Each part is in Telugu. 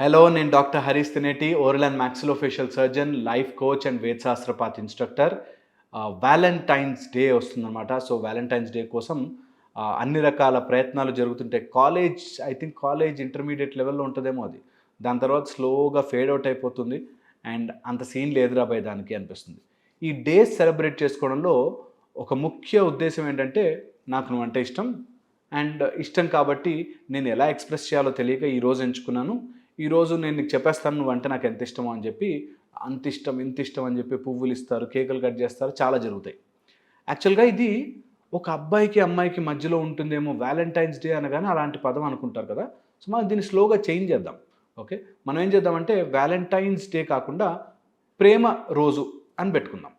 హలో నేను doctor Harish Tineti oral and maxillofacial surgeon life coach and వేదశాస్త్రపాత్ instructor Valentine's day వస్తుందన్నమాట. సో వ్యాలంటైన్స్ డే కోసం అన్ని రకాల ప్రయత్నాలు జరుగుతుంటాయి college I think college intermediate లెవెల్లో ఉంటుందేమో అది. దాని తర్వాత స్లోగా ఫేడ్ అవుట్ అయిపోతుంది అండ్ అంత సీన్ లేదురా బై దానికి అనిపిస్తుంది. ఈ డే సెలబ్రేట్ చేసుకోవడంలో ఒక ముఖ్య ఉద్దేశం ఏంటంటే నాకు నువ్వు అంటే ఇష్టం. అండ్ ఇష్టం కాబట్టి నేను ఎలా ఎక్స్ప్రెస్ చేయాలో తెలియక ఈరోజు ఎంచుకున్నాను. ఈరోజు నేను నీకు చెప్పేస్తాను నువ్వు అంటే నాకు ఎంత ఇష్టమో అని చెప్పి అంత ఇష్టం ఇంత ఇష్టం అని చెప్పి పువ్వులు ఇస్తారు కేకులు కట్ చేస్తారు చాలా జరుగుతాయి. యాక్చువల్గా ఇది ఒక అబ్బాయికి అమ్మాయికి మధ్యలో ఉంటుందేమో వ్యాలంటైన్స్ డే అనగానే అలాంటి పదం అనుకుంటారు కదా. సో మనం దీన్ని స్లోగా చేంజ్ చేద్దాం. ఓకే మనం ఏం చేద్దామంటే వ్యాలంటైన్స్ డే కాకుండా ప్రేమ రోజు అని పెట్టుకుందాం.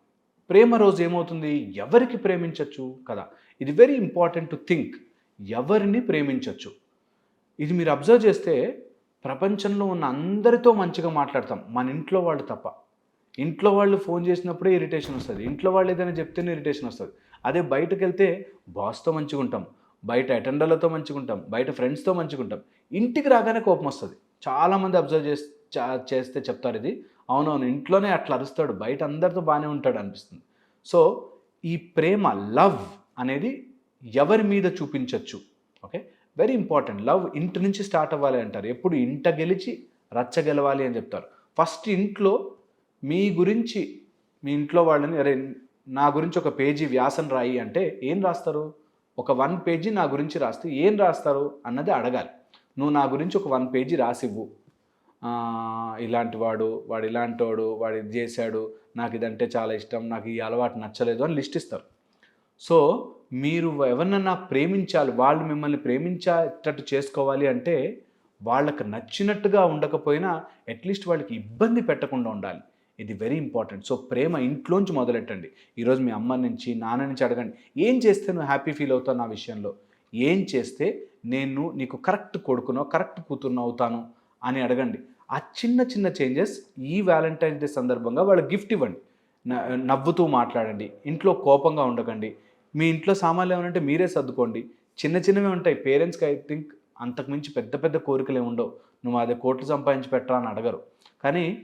ప్రేమ రోజు ఏమవుతుంది? ఎవరికి ప్రేమించవచ్చు కదా? ఇది వెరీ ఇంపార్టెంట్ టు థింక్ ఎవరిని ప్రేమించవచ్చు ఇది మీరు అబ్జర్వ్ చేస్తే ప్రపంచంలో ఉన్న అందరితో మంచిగా మాట్లాడతాం. మన ఇంట్లో వాళ్ళు తప్ప. ఇంట్లో వాళ్ళు ఫోన్ చేసినప్పుడే ఇరిటేషన్ వస్తుంది. ఇంట్లో వాళ్ళు ఏదైనా చెప్తేనే ఇరిటేషన్ వస్తుంది. అదే బయటకు వెళ్తే బాస్తో మంచిగా ఉంటాం. బయట అటెండర్లతో మంచిగా ఉంటాం. బయట ఫ్రెండ్స్తో మంచిగా ఉంటాం. ఇంటికి రాగానే కోపం వస్తుంది. చాలామంది అబ్జర్వ్ చేసి చేస్తే చెప్తారు ఇది. అవునవును ఇంట్లోనే అట్లా అరుస్తాడు. బయట అందరితో బాగానే ఉంటాడు అనిపిస్తుంది. సో ఈ ప్రేమ లవ్ అనేది ఎవరి మీద చూపించవచ్చు వెరీ ఇంపార్టెంట్ లవ్ ఇంటి నుంచి స్టార్ట్ అవ్వాలి అంటారు. ఎప్పుడు ఇంట గెలిచి రచ్చ గెలవాలి అని చెప్తారు. ఫస్ట్ ఇంట్లో మీ గురించి మీ ఇంట్లో వాళ్ళని అరే నా గురించి ఒక పేజీ వ్యాసం రాయి అంటే ఏం రాస్తారు? ఒక వన్ పేజీ నా గురించి రాస్తే ఏం రాస్తారు అన్నది అడగాలి. నువ్వు నా గురించి ఒక వన్ పేజీ రాసివ్వు. ఇలాంటి వాడు వాడు ఇలాంటి వాడు వాడు ఇది చేశాడు నాకు ఇదంటే చాలా ఇష్టం నాకు ఈ అలవాటు నచ్చలేదు అని లిస్ట్ ఇస్తారు. సో మీరు ఎవరినన్నా ప్రేమించాలి వాళ్ళు మిమ్మల్ని ప్రేమించేటట్టు చేసుకోవాలి అంటే వాళ్ళకి నచ్చినట్టుగా ఉండకపోయినా అట్లీస్ట్ వాళ్ళకి ఇబ్బంది పెట్టకుండా ఉండాలి. ఇది వెరీ ఇంపార్టెంట్ సో ప్రేమ ఇంట్లోంచి మొదలెట్టండి. ఈరోజు మీ అమ్మ నుంచి నాన్న నుంచి అడగండి ఏం చేస్తే నువ్వు హ్యాపీ ఫీల్ అవుతావు నా విషయంలో? ఏం చేస్తే నేను నీకు కరెక్ట్ కొడుకునో కరెక్ట్ కూతురునో అవుతాను అని అడగండి. ఆ చిన్న చిన్న చేంజెస్ ఈ వ్యాలంటైన్స్ డే సందర్భంగా వాళ్ళకి గిఫ్ట్ ఇవ్వండి. నవ్వుతూ మాట్లాడండి. ఇంట్లో కోపంగా ఉండకండి. మీ ఇంట్లో సామాన్లు ఏమంటే మీరే సర్దుకోండి. చిన్న చిన్నవి ఉంటాయి. పేరెంట్స్కి ఐ థింక్ అంతకుమించి పెద్ద పెద్ద కోరికలు ఏమి ఉండవు. నువ్వు అదే కోట్లు సంపాదించి పెట్టరా అని అడగరు. కానీ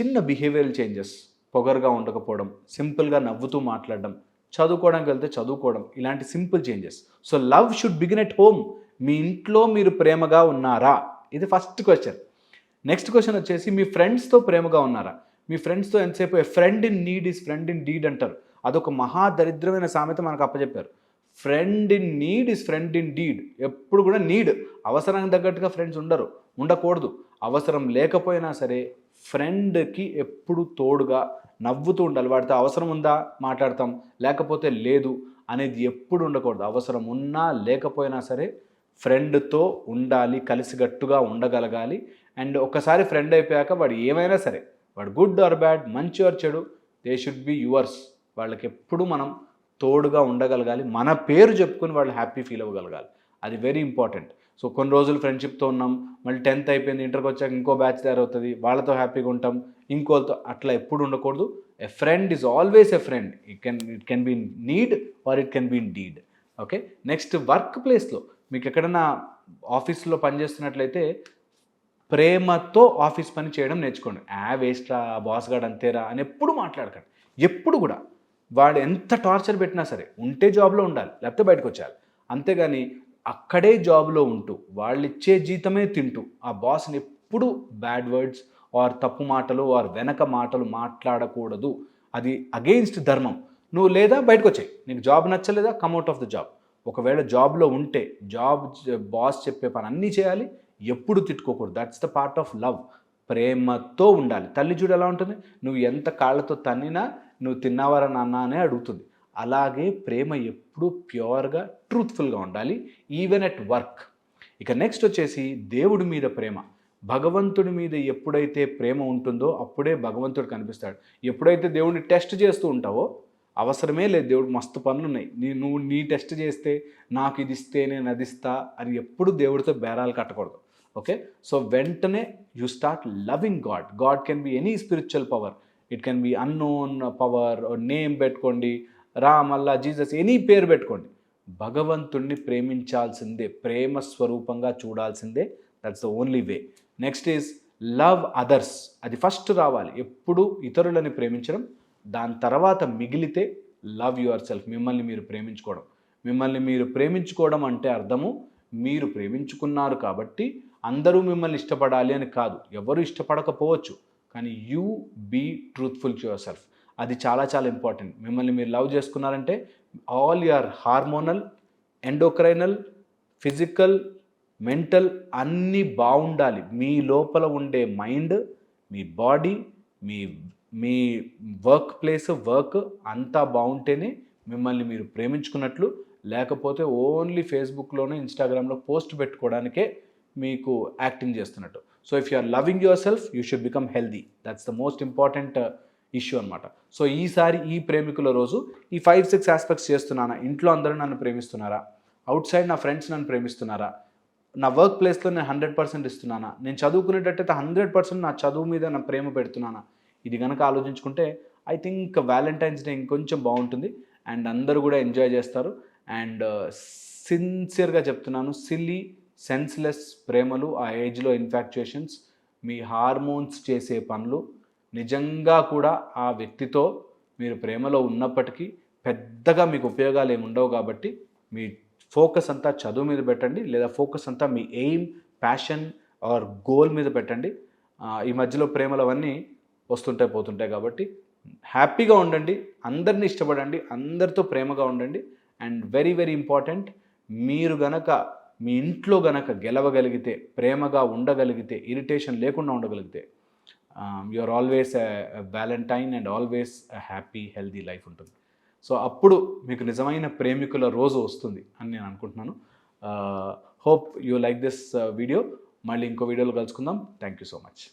చిన్న బిహేవియరల్ చేంజెస్ పొగరుగా ఉండకపోవడం సింపుల్గా నవ్వుతూ మాట్లాడడం చదువుకోవడానికి వెళ్తే చదువుకోవడం ఇలాంటి simple changes. So love should begin at home. మీ ఇంట్లో మీరు ప్రేమగా ఉన్నారా? ఇది ఫస్ట్ క్వశ్చన్. నెక్స్ట్ క్వశ్చన్ వచ్చేసి మీ ఫ్రెండ్స్తో ప్రేమగా ఉన్నారా? మీ ఫ్రెండ్స్తో ఎంతసేపు? Friend in need is friend in deed అంటారు. అదొక మహా దరిద్రమైన సామెత మనకు అప్పచెప్పారు friend in need is friend in deed ఎప్పుడు కూడా నీడ్ అవసరానికి తగ్గట్టుగా ఫ్రెండ్స్ ఉండరు ఉండకూడదు. అవసరం లేకపోయినా సరే ఫ్రెండ్కి ఎప్పుడు తోడుగా నవ్వుతూ ఉండాలి. వాడితో అవసరం ఉందా? మాట్లాడతాం. లేకపోతే లేదు అనేది ఎప్పుడు ఉండకూడదు. అవసరం ఉన్నా లేకపోయినా సరే ఫ్రెండ్తో ఉండాలి కలిసిగట్టుగా ఉండగలగాలి. అండ్ ఒకసారి ఫ్రెండ్ అయిపోయాక వాడు ఏమైనా సరే వాడు గుడ్ ఆర్ బ్యాడ్ మంచి ఆర్ చెడు దే షుడ్ బి యువర్స్ వాళ్ళకి ఎప్పుడు మనం తోడుగా ఉండగలగాలి. మన పేరు చెప్పుకొని వాళ్ళు హ్యాపీ ఫీల్ అవ్వగలగాలి. అది వెరీ ఇంపార్టెంట్. సో కొన్ని రోజులు ఫ్రెండ్షిప్తో ఉన్నాం. మళ్ళీ టెన్త్ అయిపోయింది ఇంటర్కి వచ్చాక ఇంకో బ్యాచ్ తయారవుతుంది. వాళ్ళతో హ్యాపీగా ఉంటాం. ఇంకోళ్ళతో అట్లా ఎప్పుడు ఉండకూడదు. A friend is always a friend it can it can be in need or it can be in deed okay next work ప్లేస్లో మీకు ఎక్కడన్నా ఆఫీస్లో పనిచేస్తున్నట్లయితే ప్రేమతో ఆఫీస్ పని చేయడం నేర్చుకోండి. ఆ వేస్ట్రా ఆ బాస్ గాడు అంతేరా అని ఎప్పుడు మాట్లాడకండి. ఎప్పుడు కూడా. వాడు ఎంత టార్చర్ పెట్టినా సరే ఉంటే జాబ్లో ఉండాలి లేకపోతే బయటకు వచ్చేయాలి. అంతేగాని అక్కడే జాబ్లో ఉంటూ వాళ్ళు ఇచ్చే జీతమే తింటూ ఆ బాస్ని ఎప్పుడు బ్యాడ్ వర్డ్స్ ఆర్ తప్పు మాటలు ఆర్ వెనక మాటలు మాట్లాడకూడదు. అది అగెయిన్స్ట్ ధర్మం. నువ్వు లేదా బయటకు వచ్చాయి. నీకు జాబ్ నచ్చలేదా? Come out of the job. ఒకవేళ జాబ్లో ఉంటే జాబ్ బాస్ చెప్పే పని అన్నీ చేయాలి ఎప్పుడు తిట్టుకోకూడదు. That's the part of love. ప్రేమతో ఉండాలి. తల్లి చూడు ఎలా ఉంటుంది? నువ్వు ఎంత కాళ్ళతో తన్నినా నువ్వు తిన్నావారా నాన్న అనే అడుగుతుంది. అలాగే ప్రేమ ఎప్పుడు ప్యూర్గా ట్రూత్ఫుల్గా ఉండాలి. Even at work. ఇక నెక్స్ట్ వచ్చేసి దేవుడి మీద ప్రేమ. భగవంతుడి మీద ఎప్పుడైతే ప్రేమ ఉంటుందో అప్పుడే భగవంతుడు కనిపిస్తాడు. ఎప్పుడైతే దేవుడిని టెస్ట్ చేస్తూ ఉంటావో అవసరమే లేదు. దేవుడు మస్తు పనులు ఉన్నాయి నీ నువ్వు నీ టెస్ట్ చేస్తే నాకు ఇది ఇస్తే నేను అది ఇస్తా అని ఎప్పుడు దేవుడితో బేరాలు కట్టకూడదు. ఓకే? సో వెంటనే you start loving God. God can be any spiritual power. It can be unknown power name పెట్టుకోండి రామ్ అల్లా జీసస్ ఎనీ పేరు పెట్టుకోండి. భగవంతుణ్ణి ప్రేమించాల్సిందే ప్రేమ స్వరూపంగా చూడాల్సిందే. That's the only way next is love others అది ఫస్ట్ రావాలి. ఎప్పుడు ఇతరులని ప్రేమించడం దాని తర్వాత మిగిలితే లవ్ యువర్ సెల్ఫ్ మిమ్మల్ని మీరు ప్రేమించుకోవడం. మిమ్మల్ని మీరు ప్రేమించుకోవడం అంటే అర్థము మీరు ప్రేమించుకున్నారు కాబట్టి అందరూ మిమ్మల్ని ఇష్టపడాలి అని కాదు. ఎవరు ఇష్టపడకపోవచ్చు కానీ you be truthful to yourself. అది చాలా చాలా ఇంపార్టెంట్. మిమ్మల్ని మీరు లవ్ చేసుకున్నారంటే all your hormonal endocrinal physical mental అన్నీ బాగుండాలి. మీ లోపల ఉండే మైండ్ మీ బాడీ మీ మీ వర్క్ ప్లేస్ వర్క్ అంతా బాగుంటేనే మిమ్మల్ని మీరు ప్రేమించుకున్నట్లు లేకపోతే ఓన్లీ ఫేస్బుక్లోనే ఇన్స్టాగ్రామ్లో పోస్ట్ పెట్టుకోవడానికే మీకు యాక్టింగ్ చేస్తున్నట్టు. So if you are loving yourself you should become healthy that's the most important issue అనమాట సో ఈసారి ఈ ప్రేమికుల రోజు ఈ ఫైవ్ సిక్స్ ఆస్పెక్ట్స్ చేస్తున్నానా? ఇంట్లో అందరూ నన్ను ప్రేమిస్తున్నారా? అవుట్ సైడ్ నా ఫ్రెండ్స్ నన్ను ప్రేమిస్తున్నారా? నా వర్క్ ప్లేస్లో నేను హండ్రెడ్ పర్సెంట్ ఇస్తున్నానా? నేను చదువుకునేటట్టయితే హండ్రెడ్ పర్సెంట్ నా చదువు మీద నా ప్రేమ పెడుతున్నానా? ఇది కనుక ఆలోచించుకుంటే ఐ థింక్ వ్యాలంటైన్స్ డే ఇంకొంచెం బాగుంటుంది. అండ్ అందరూ కూడా ఎంజాయ్ చేస్తారు. అండ్ సిన్సియర్గా uh, చెప్తున్నాను సిల్లీ సెన్స్లెస్ ప్రేమలు ఆ ఏజ్లో ఇన్ఫాక్చుయేషన్స్ మీ హార్మోన్స్ చేసే పనులు నిజంగా కూడా ఆ వ్యక్తితో మీరు ప్రేమలో ఉన్నప్పటికీ పెద్దగా మీకు ఉపయోగాలు ఏమి ఉండవు కాబట్టి మీ ఫోకస్ అంతా చదువు మీద పెట్టండి. లేదా ఫోకస్ అంతా మీ ఎయిమ్ ప్యాషన్ ఆర్ గోల్ మీద పెట్టండి. ఈ మధ్యలో ప్రేమలు అవన్నీ వస్తుంటాయి పోతుంటాయి కాబట్టి హ్యాపీగా ఉండండి అందరిని ఇష్టపడండి అందరితో ప్రేమగా ఉండండి. అండ్ వెరీ వెరీ ఇంపార్టెంట్ మీరు గనక మీ ఇంట్లో గనక గెలవగలిగితే ప్రేమగా ఉండగలిగితే ఇరిటేషన్ లేకుండా ఉండగలిగితే you are always Valentine and always happy healthy life ఉంటుంది. సో అప్పుడు మీకు నిజమైన ప్రేమికుల రోజు వస్తుంది అని నేను అనుకుంటున్నాను. Hope you like this video మళ్ళీ ఇంకో వీడియోలో కలుసుకుందాం. Thank you so much